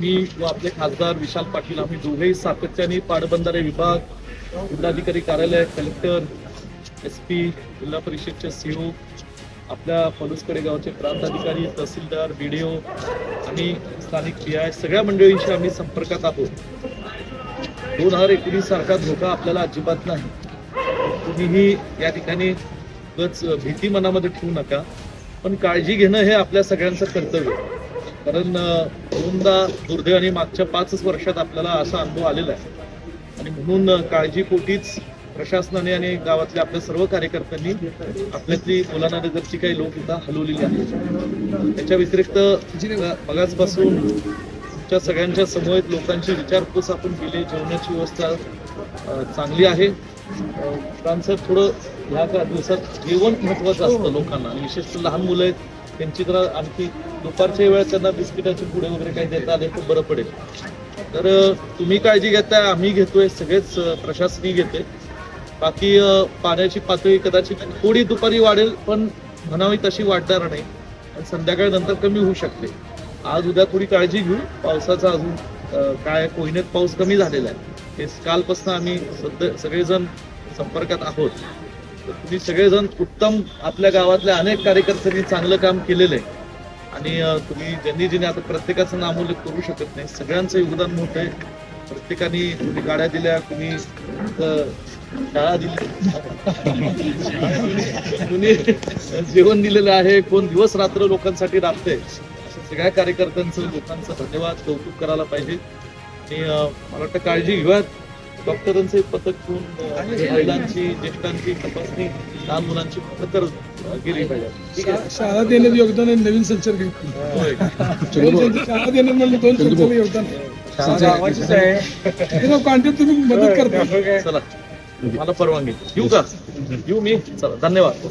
मी व आपले खासदार विशाल पाटील आम्ही दोघेही सातत्याने पाटबंधारे विभाग जिल्हाधिकारी कार्यालय कलेक्टर एस पी जिल्हा परिषदचे सीओ आपल्या पलुसकडे गावचे प्रांताधिकारी तहसीलदार बीडीओ आणि स्थानिक पी आय सगळ्या मंडळींशी आम्ही संपर्कात आहोत. दोन हजार एकोणीस सारखा धोका आपल्याला अजिबात नाही. कुणीही या ठिकाणी भीती मनामध्ये ठेवू नका. पण काळजी घेणं हे आपल्या सगळ्यांचं कर्तव्य कारण दोनदा दुर्दैवाने मागच्या पाचच वर्षात आपल्याला असा अनुभव आलेला आहे. आणि म्हणून काळजीपोटीच प्रशासनाने आणि गावातल्या आपल्या सर्व कार्यकर्त्यांनी आपल्यातली मुलांना नगरची काही लोक हलवलेली आहेत. त्याच्या व्यतिरिक्त मगाचपासून तुमच्या सगळ्यांच्या समोर लोकांची विचारपूस आपण केली. जेवणाची व्यवस्था चांगली आहे. अं, थोडं ह्या दिवसात जेवण महत्वाचं असतं लोकांना. विशेषतः लहान मुलं आहेत त्यांची जरा आणखी दुपारच्या वेळेस त्यांना बिस्किटाचे पुढे वगैरे काही देता आले तर बरं पडेल. तर तुम्ही काळजी घेताय आम्ही घेतोय सगळेच प्रशासकीय घेते बाकी पाण्याची पातळी कदाचित थोडी दुपारी वाढेल पण म्हणावी तशी वाढणार नाही. आणि संध्याकाळनंतर कमी होऊ शकते. आज उद्या थोडी काळजी घेऊ. पावसाचा अजून काय कोयनेत पाऊस कमी झालेला आहे. हे कालपासून आम्ही सध्या सगळेजण संपर्कात आहोत. तुम्ही सगळेजण उत्तम आपल्या गावातल्या अनेक कार्यकर्त्यांनी चांगलं काम केलेलं आहे. आणि तुम्ही ज्यांनी ज्यांनी आता प्रत्येकाचं नामोल्लेख करू शकत नाही सगळ्यांचं योगदान मोठं आहे. प्रत्येकाने कुणी गाड्या दिल्या कुणी शाळा दिली. कुणी जेवण दिलेलं आहे कोण दिवस रात्र लोकांसाठी राबते अशा सगळ्या कार्यकर्त्यांचं लोकांचं धन्यवाद कौतुक करायला पाहिजे. आणि मला वाटतं काळजी घेऊयात डॉक्टरांचे पथक अं, महिलांची ज्येष्ठांची तपासणी लहान मुलांची खतर गेली. पाहिजे ठीक आहे. शाळा देण्यात योगदान आहे नवीन संचार. शाळा देण्यात म्हणजे दोन संचार योगदान कॉन्टॅक्ट तुम्ही मदत करता. चला. मला परवानगी. येऊ का? येऊ मी? चला. धन्यवाद.